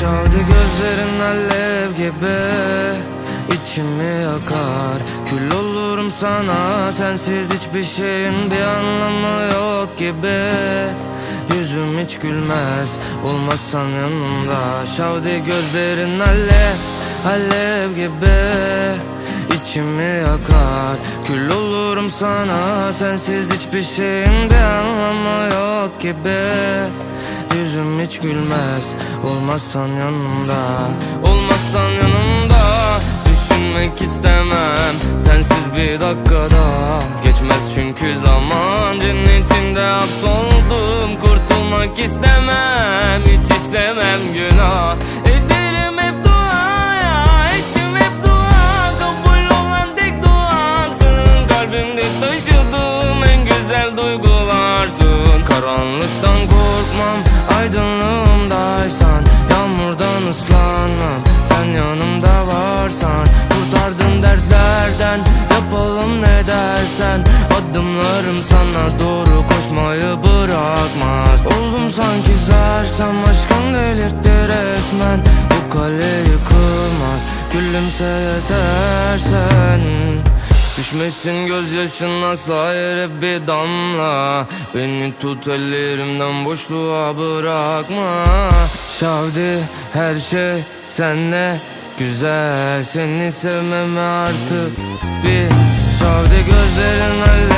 Şavdi gözlerin alev gibi. İçimi yakar. Kül olurum sana sensiz hiçbir şeyin bir anlamı yok gibi. Yüzüm hiç gülmez olmazsan yanımda. Şavdi gözlerin alev alev gibi. İçimi yakar. Kül olurum sana sensiz hiçbir şeyin bir anlamı yok gibi Yüzüm hiç gülmez. Olmazsan yanımda Olmazsan yanımda. Düşünmek istemem Sensiz bir dakikada. Geçmez çünkü zaman Cennetinde hapsoldum. Kurtulmak istemem Hiç işlemem günah. Ederim hep duaya Ettim hep dua. Kabul olan tek duamsın Kalbimde taşıdığım en güzel duygularsın Karanlıktan korkmam Aydınlığımdaysan Yağmurdan ıslanmam. Sen yanımda varsan Kurtardın dertlerden. Yapalım ne dersen Adımlarım sana doğru koşmayı bırakmaz. Oldum sanki sersem Aşkın delirtti resmen. Bu kale yıkılmaz Gülümse yetersen Düşmesin gözyaşın asla yere bir damla. Beni tut ellerimden boşluğa bırakma. Şavdi her şey senle güzel. Seni sevmeme artık bir Şavdi. Gözlerin gibi